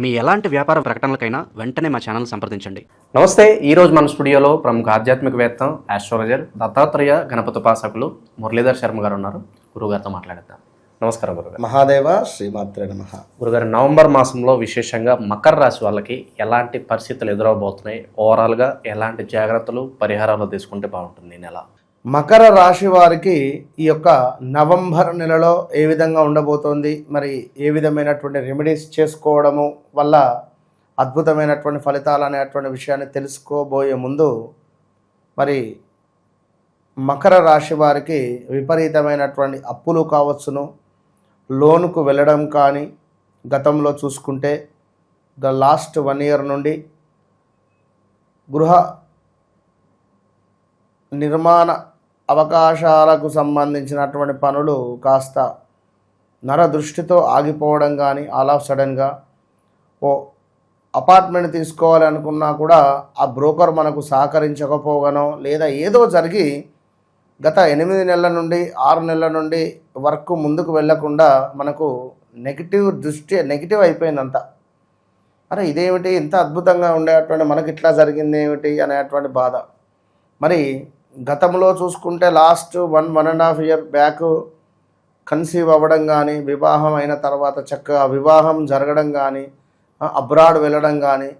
మీ ఎలాంటి వ్యాపార ప్రకటనలకైనా వెంటనే మా ఛానల్ సంప్రదించండి. నమస్తే ఈ రోజు మన స్టూడియోలో ప్రముఖ ఆధ్యాత్మికవేత్త ఆస్ట్రాలజర్ దత్తాత్రేయ గణపతి ఉపాసకులు మురళీధర్ శర్మ గారు ఉన్నారు. గురుగారితో మాట్లాడేద్దాం. నమస్కారం గురుగారు మహాదేవ శ్రీమాత్రే నమ. గురుగారు నవంబర్ మాసంలో విశేషంగా మకర రాశి వాళ్ళకి ఎలాంటి పరిస్థితులు ఎదురవబోతున్నాయి? ఓవరాల్గా ఎలాంటి జాగ్రత్తలు పరిహారాలు తీసుకుంటే బాగుంటుంది ఈ నెల? మకర రాశి వారికి ఈ యొక్క నవంబర్ నెలలో ఏ విధంగా ఉండబోతోంది మరి ఏ విధమైనటువంటి రెమెడీస్ చేసుకోవడము వల్ల అద్భుతమైనటువంటి ఫలితాలు అనేటువంటి విషయాన్ని తెలుసుకోబోయే ముందు మరి మకర రాశి వారికి విపరీతమైనటువంటి అప్పులు కావచ్చును. లోనుకు వెళ్ళడం కానీ గతంలో చూసుకుంటే ద లాస్ట్ వన్ ఇయర్ నుండి గృహ నిర్మాణ అవకాశాలకు సంబంధించినటువంటి పనులు కాస్త నర దృష్టితో ఆగిపోవడం కానీ ఆల్ ఆఫ్ సడన్గా ఓ అపార్ట్మెంట్ తీసుకోవాలి అనుకున్నా కూడా ఆ బ్రోకర్ మనకు సహకరించకపోగానో లేదా ఏదో జరిగి గత ఎనిమిది నెలల నుండి ఆరు నెలల నుండి వర్క్ ముందుకు వెళ్ళకుండా మనకు నెగిటివ్ దృష్టి నెగిటివ్ అయిపోయిందంతా. అరే ఇదేమిటి ఇంత అద్భుతంగా ఉండేటువంటి మనకి ఇట్లా జరిగింది ఏమిటి అనేటువంటి బాధ. మరి గతంలో చూసుకుంటే last one one and half year back conceive అవ్వడం కానీ వివాహం అయిన తర్వాత చక్కగా వివాహం జరగడం కానీ అబ్రాడ్ వెళ్ళడం కానీ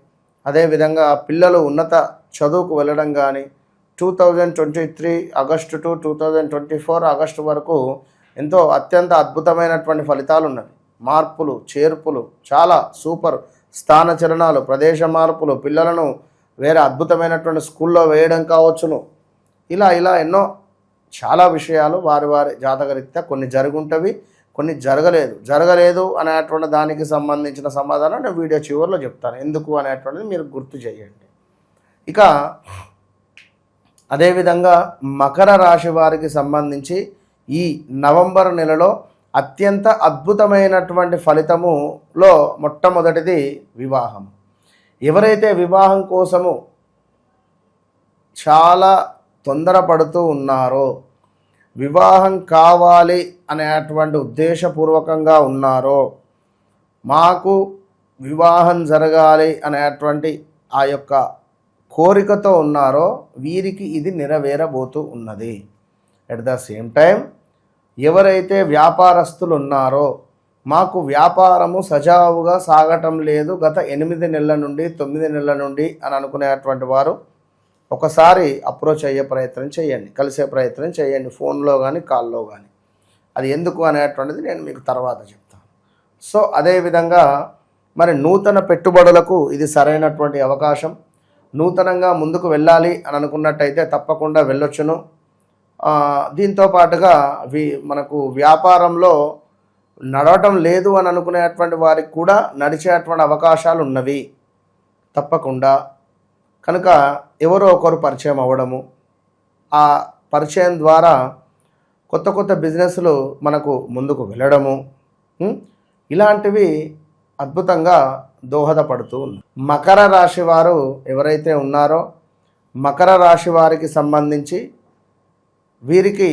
అదేవిధంగా పిల్లలు ఉన్నత చదువుకు వెళ్ళడం కానీ two thousand twenty three August to two thousand twenty four August వరకు ఎంతో అత్యంత అద్భుతమైనటువంటి ఫలితాలు ఉన్నాయి మార్పులు చేర్పులు చాలా సూపర్ స్థాన చలనాలు ప్రదేశ మార్పులు పిల్లలను వేరే అద్భుతమైనటువంటి స్కూల్లో వేయడం కావచ్చును. ఇలా ఇలా ఎన్నో చాలా విషయాలు వారి వారి జాతకరీత్యా కొన్ని జరుగుంటవి కొన్ని జరగలేదు. జరగలేదు అనేటువంటి దానికి సంబంధించిన సమాధానం నేను వీడియో చివరిలో చెప్తాను. ఎందుకు అనేటువంటిది మీరు గుర్తు చేయండి. ఇక అదేవిధంగా మకర రాశి వారికి సంబంధించి ఈ నవంబర్ నెలలో అత్యంత అద్భుతమైనటువంటి ఫలితములో మొట్టమొదటిది వివాహం. ఎవరైతే వివాహం కోసము చాలా తొందరపడుతూ ఉన్నారో వివాహం కావాలి అనేటువంటి ఉద్దేశపూర్వకంగా ఉన్నారో మాకు వివాహం జరగాలి అనేటువంటి ఆ యొక్క కోరికతో ఉన్నారో వీరికి ఇది నెరవేరబోతూ ఉన్నది. ఎట్ ద సేమ్ టైం ఎవరైతే వ్యాపారస్తులు ఉన్నారో మాకు వ్యాపారము సజావుగా సాగటం లేదు. గత ఎనిమిది నెలల నుండి తొమ్మిది నెలల నుండి అని అనుకునేటువంటి వారు ఒకసారి అప్రోచ్ అయ్యే ప్రయత్నం చేయండి కలిసే ప్రయత్నం చేయండి ఫోన్లో కానీ కాల్లో కానీ అది ఎందుకు అనేటువంటిది నేను మీకు తర్వాత చెప్తాను. సో అదేవిధంగా మరి నూతన పెట్టుబడులకు ఇది సరైనటువంటి అవకాశం. నూతనంగా ముందుకు వెళ్ళాలి అని అనుకున్నట్టయితే తప్పకుండా వెళ్ళొచ్చును. దీంతో పాటుగా వి మనకు వ్యాపారంలో నడవటం లేదు అని అనుకునేటువంటి వారికి కూడా నడిచేటువంటి అవకాశాలు ఉన్నవి తప్పకుండా. కనుక ఎవరో ఒకరు పరిచయం అవ్వడము ఆ పరిచయం ద్వారా కొత్త కొత్త బిజినెస్లు మనకు ముందుకు వెళ్ళడము ఇలాంటివి అద్భుతంగా దోహదపడుతూ మకర రాశి వారు ఎవరైతే ఉన్నారో మకర రాశి వారికి సంబంధించి వీరికి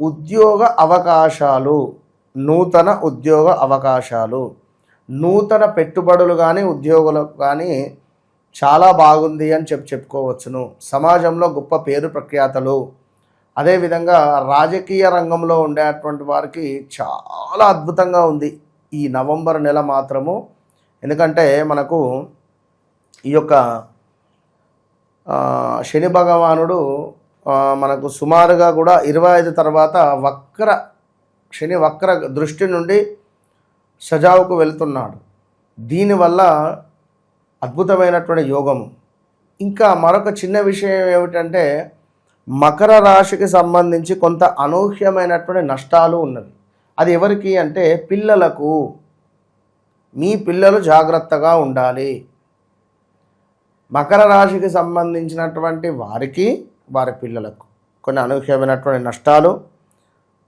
ఉద్యోగ అవకాశాలు నూతన ఉద్యోగ అవకాశాలు నూతన పెట్టుబడులు కానీ ఉద్యోగులు కానీ చాలా బాగుంది అని చెప్పి చెప్పుకోవచ్చును. సమాజంలో గొప్ప పేరు ప్రఖ్యాతలు. అదేవిధంగా రాజకీయ రంగంలో ఉండేటువంటి వారికి చాలా అద్భుతంగా ఉంది ఈ నవంబర్ నెల మాత్రము. ఎందుకంటే మనకు ఈ యొక్క శని భగవానుడు మనకు సుమారుగా కూడా ఇరవై ఐదు తర్వాత వక్ర శని వక్ర దృష్టి నుండి సజావుకు వెళ్తున్నాడు. దీనివల్ల అద్భుతమైనటువంటి యోగము ఇంకా మరొక చిన్న విషయం ఏమిటంటే మకర రాశికి సంబంధించి కొంత అనూహ్యమైనటువంటి నష్టాలు ఉన్నవి. అది ఎవరికి అంటే పిల్లలకు. మీ పిల్లలు జాగ్రత్తగా ఉండాలి. మకర రాశికి సంబంధించినటువంటి వారికి వారి పిల్లలకు కొన్ని అనూహ్యమైనటువంటి నష్టాలు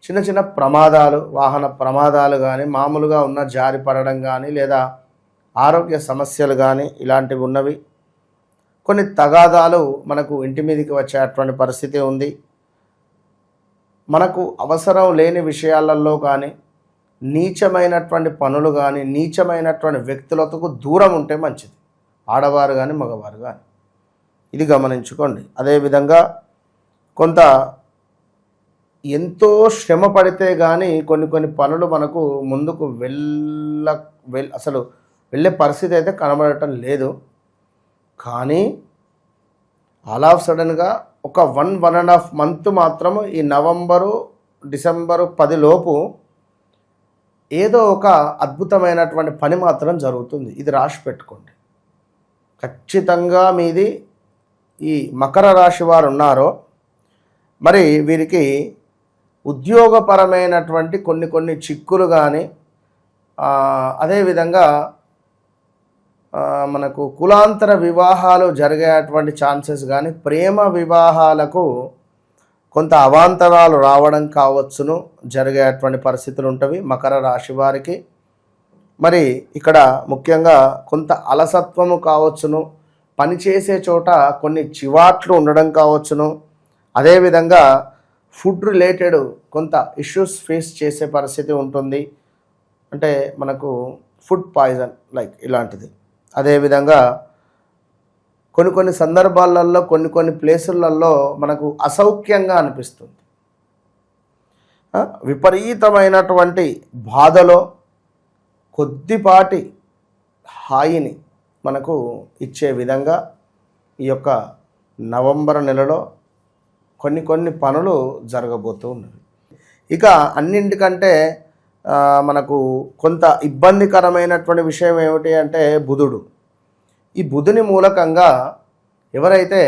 చిన్న చిన్న ప్రమాదాలు వాహన ప్రమాదాలు కానీ మామూలుగా ఉన్న జారి పడడం కానీ లేదా ఆరోగ్య సమస్యలు కానీ ఇలాంటివి ఉన్నవి. కొన్ని తగాదాలు మనకు ఇంటి మీదకి వచ్చేటువంటి పరిస్థితి ఉంది. మనకు అవసరం లేని విషయాలలో కానీ నీచమైనటువంటి పనులు కానీ నీచమైనటువంటి వ్యక్తులతో దూరం ఉంటే మంచిది. ఆడవారు కానీ మగవారు కానీ ఇది గమనించుకోండి. అదేవిధంగా కొంత ఎంతో శ్రమ పడితే కానీ కొన్ని కొన్ని పనులు మనకు ముందుకు వెళ్ళ వెల్ అసలు వెళ్ళే పరిస్థితి అయితే కనబడటం లేదు. కానీ ఆల్ ఆఫ్ సడన్గా ఒక one one and half month మాత్రం ఈ నవంబరు డిసెంబరు పది లోపు ఏదో ఒక అద్భుతమైనటువంటి పని మాత్రం జరుగుతుంది. ఇది రాసి పెట్టుకోండి. ఖచ్చితంగా మీది ఈ మకర రాశి వారు ఉన్నారో మరి వీరికి ఉద్యోగపరమైనటువంటి కొన్ని కొన్ని చిక్కులు కానీ అదేవిధంగా మనకు కులాంతర వివాహాలు జరిగేటువంటి ఛాన్సెస్ కానీ ప్రేమ వివాహాలకు కొంత అవాంతరాలు రావడం కావచ్చును జరిగేటువంటి పరిస్థితులు ఉంటవి మకర రాశి వారికి. మరి ఇక్కడ ముఖ్యంగా కొంత అలసత్వము కావచ్చును పనిచేసే చోట కొన్ని చివాట్లు ఉండడం కావచ్చును. అదేవిధంగా ఫుడ్ రిలేటెడ్ కొంత ఇష్యూస్ ఫేస్ చేసే పరిస్థితి ఉంటుంది. అంటే మనకు ఫుడ్ పాయిజన్ లైక్ ఇలాంటిది. అదేవిధంగా కొన్ని కొన్ని సందర్భాలలో కొన్ని కొన్ని ప్లేసులలో మనకు అసౌఖ్యంగా అనిపిస్తుంది. విపరీతమైనటువంటి బాధలో కొద్దిపాటి హాయిని మనకు ఇచ్చే విధంగా ఈ యొక్క నవంబర్ నెలలో కొన్ని కొన్ని పనులు జరగబోతూ ఉన్నవి. ఇక అన్నింటికంటే మనకు కొంత ఇబ్బందికరమైనటువంటి విషయం ఏమిటి అంటే బుధుడు. ఈ బుధుని మూలకంగా ఎవరైతే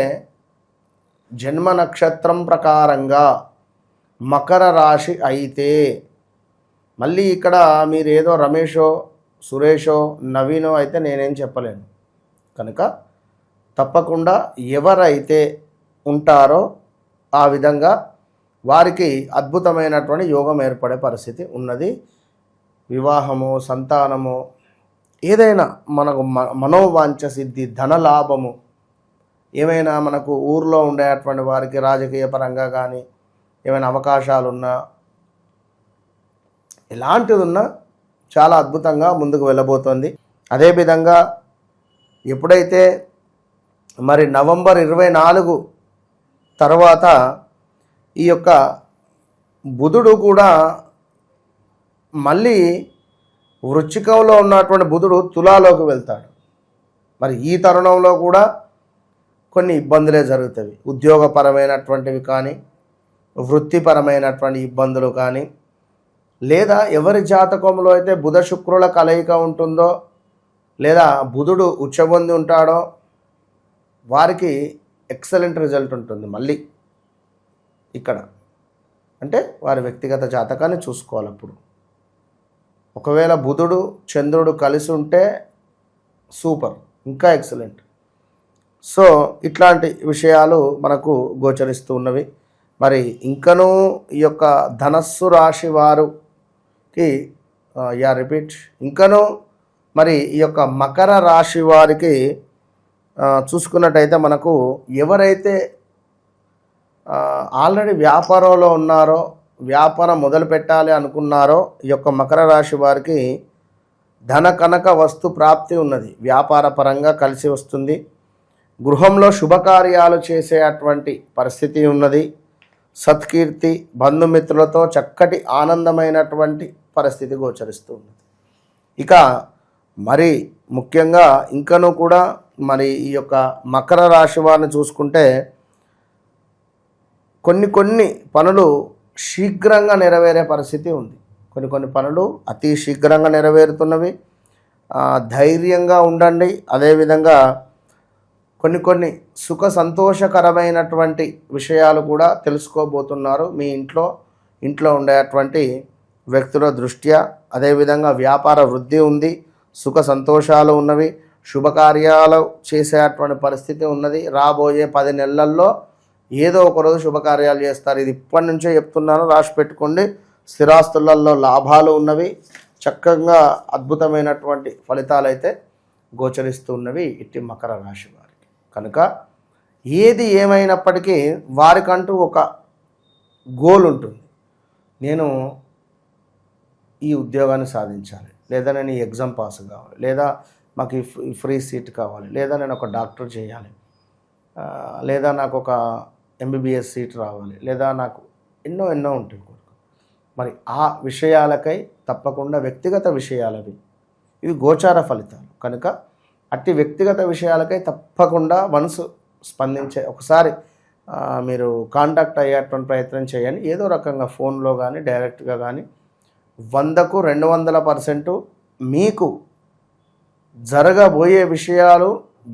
జన్మ నక్షత్రం ప్రకారంగా మకర రాశి అయితే మళ్ళీ ఇక్కడ మీరేదో రమేషో సురేషో నవీనో అయితే నేనేం చెప్పలేను. కనుక తప్పకుండా ఎవరైతే ఉంటారో ఆ విధంగా వారికి అద్భుతమైనటువంటి యోగం ఏర్పడే పరిస్థితి ఉన్నది. వివాహము సంతానము ఏదైనా మనకు మనోవాంఛ సిద్ధి ధనలాభము ఏమైనా మనకు ఊర్లో ఉండేటువంటి వారికి రాజకీయ పరంగా కానీ ఏమైనా అవకాశాలున్నా ఎలాంటిది ఉన్నా చాలా అద్భుతంగా ముందుకు వెళ్ళబోతోంది. అదేవిధంగా ఎప్పుడైతే మరి నవంబర్ ఇరవై నాలుగు తర్వాత ఈ యొక్క బుధుడు కూడా మళ్ళీ వృచ్చికంలో ఉన్నటువంటి బుధుడు తులాలోకి వెళ్తాడు. మరి ఈ తరుణంలో కూడా కొన్ని ఇబ్బందులే జరుగుతాయి. ఉద్యోగపరమైనటువంటివి కానీ వృత్తిపరమైనటువంటి ఇబ్బందులు కానీ లేదా ఎవరి జాతకంలో అయితే బుధ శుక్రుల కలయిక ఉంటుందో లేదా బుధుడు ఉచ్చబొంది ఉంటాడో వారికి ఎక్సలెంట్ రిజల్ట్ ఉంటుంది మళ్ళీ. ఇక్కడ. అంటే వారి వ్యక్తిగత జాతకాన్ని చూసుకోవాలి అప్పుడు ఒకవేళ బుధుడు చంద్రుడు కలిసి ఉంటే సూపర్ ఇంకా ఎక్సలెంట్. సో ఇట్లాంటి విషయాలు మనకు గోచరిస్తూ ఉన్నవి. మరి ఇంకనూ ఈ యొక్క ధనస్సు రాశి వారికి యా రిపీట్. ఇంకనూ మరి ఈ యొక్క మకర రాశి వారికి చూసుకున్నట్టయితే మనకు ఎవరైతే ఆల్రెడీ వ్యాపారంలో ఉన్నారో వ్యాపారం మొదలు పెట్టాలి అనుకున్నారో ఈ యొక్క మకర రాశి వారికి ధన కనక వస్తు ప్రాప్తి ఉన్నది. వ్యాపార పరంగా కలిసి వస్తుంది. గృహంలో శుభకార్యాలు చేసేటువంటి పరిస్థితి ఉన్నది. సత్కీర్తి బంధుమిత్రులతో చక్కటి ఆనందమైనటువంటి పరిస్థితి గోచరిస్తూ ఉన్నది. ఇక మరి ముఖ్యంగా ఇంకనూ కూడా మరి ఈ యొక్క మకర రాశి వారిని చూసుకుంటే కొన్ని కొన్ని పనులు శీఘ్రంగా నెరవేరే పరిస్థితి ఉంది. కొన్ని కొన్ని పనులు అతి శీఘ్రంగా నెరవేరుతున్నవి. ధైర్యంగా ఉండండి. అదేవిధంగా కొన్ని కొన్ని సుఖ సంతోషకరమైనటువంటి విషయాలు కూడా తెలుసుకోబోతున్నారు. మీ ఇంట్లో ఇంట్లో ఉండేటువంటి వ్యక్తుల దృష్ట్యా. అదేవిధంగా వ్యాపార వృద్ధి ఉంది. సుఖ సంతోషాలు ఉన్నవి. శుభకార్యాలు చేసేటువంటి పరిస్థితి ఉన్నది. రాబోయే పది నెలల్లో ఏదో ఒకరోజు శుభకార్యాలు చేస్తారు. ఇది ఇప్పటి నుంచే చెప్తున్నాను. రాసి పెట్టుకోండి. స్థిరాస్తులలో లాభాలు ఉన్నవి. చక్కగా అద్భుతమైనటువంటి ఫలితాలు అయితే గోచరిస్తున్నవి ఇట్టి మకర రాశి వారికి. కనుక ఏది ఏమైనప్పటికీ వారికంటూ ఒక గోల్ ఉంటుంది. నేను ఈ ఉద్యోగాన్ని సాధించాలి. లేదా నేను ఈ ఎగ్జామ్ పాస్ కావాలి. లేదా మాకు ఈ ఫ్రీ- ఫ్రీ సీట్ కావాలి. లేదా నేను ఒక డాక్టర్ చేయాలి. లేదా నాకు ఒక ఎంబీబీఎస్ సీట్ రావాలి. లేదా నాకు ఎన్నో ఎన్నో ఉంటాయి మరి ఆ విషయాలకై తప్పకుండా వ్యక్తిగత విషయాలవి ఇవి గోచార ఫలితాలు. కనుక అట్టి వ్యక్తిగత విషయాలకై తప్పకుండా మనసు స్పందించే ఒకసారి మీరు కాంటాక్ట్ అయ్యేటువంటి ప్రయత్నం చేయండి. ఏదో రకంగా ఫోన్లో కానీ డైరెక్ట్గా కానీ వందకు రెండు వందల పర్సెంటు మీకు జరగబోయే విషయాలు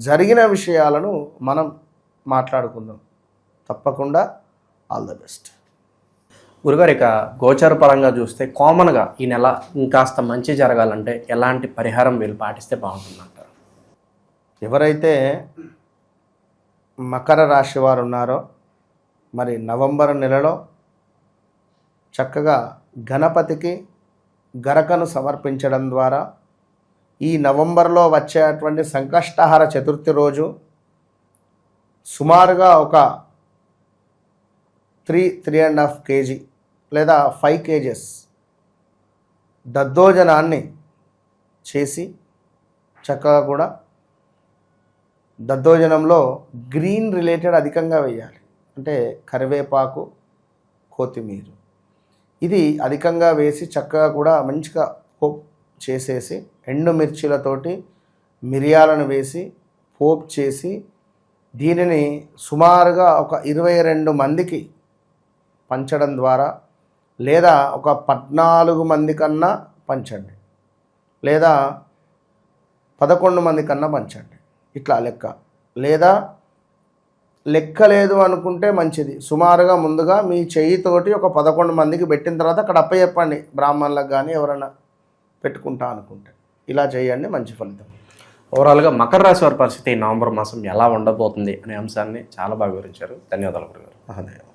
జరిగిన విషయాలను మనం మాట్లాడుకుందాం. తప్పకుండా ఆల్ ద బెస్ట్. గురుగారు ఇక గోచర పరంగా చూస్తే కామన్గా ఈ నెల ఇంకాస్త మంచి జరగాలంటే ఎలాంటి పరిహారం వీళ్ళు పాటిస్తే బాగుంటుందంటారు? ఎవరైతే మకర రాశి వారు ఉన్నారో మరి నవంబర్ నెలలో చక్కగా గణపతికి గరకను సమర్పించడం ద్వారా ఈ నవంబర్లో వచ్చేటువంటి సంకష్టహార చతుర్థి రోజు సుమారుగా ఒక three three and half KG లేదా ఫైవ్ కేజెస్ దద్దోజనాన్ని చేసి చక్కగా కూడా దద్దోజనంలో గ్రీన్ రిలేటెడ్ అధికంగా వేయాలి. అంటే కరివేపాకు కొత్తిమీర. ఇది అధికంగా వేసి చక్కగా కూడా మంచిగా పోప్ చేసేసి ఎండుమిర్చిలతోటి మిరియాలను వేసి పోప్ చేసి దీనిని సుమారుగా ఒక ఇరవై రెండు మందికి పంచడం ద్వారా లేదా ఒక పద్నాలుగు మంది కన్నా పంచండి. లేదా పదకొండు మంది కన్నా పంచండి. ఇట్లా లెక్క. లేదా లెక్క లేదు అనుకుంటే మంచిది. సుమారుగా ముందుగా మీ చెయ్యితోటి ఒక పదకొండు మందికి పెట్టిన తర్వాత అక్కడ అప్ప చెప్పండి బ్రాహ్మణులకు కానీ ఎవరైనా పెట్టుకుంటా అనుకుంటే. ఇలా చేయండి మంచి ఫలితం. ఓవరాల్గా మకర రాశి వారి పరిస్థితి నవంబర్ మాసం ఎలా ఉండబోతుంది అనే అంశాన్ని చాలా బాగా వివరించారు. ధన్యవాదాలు గురుగారు. మహోదయం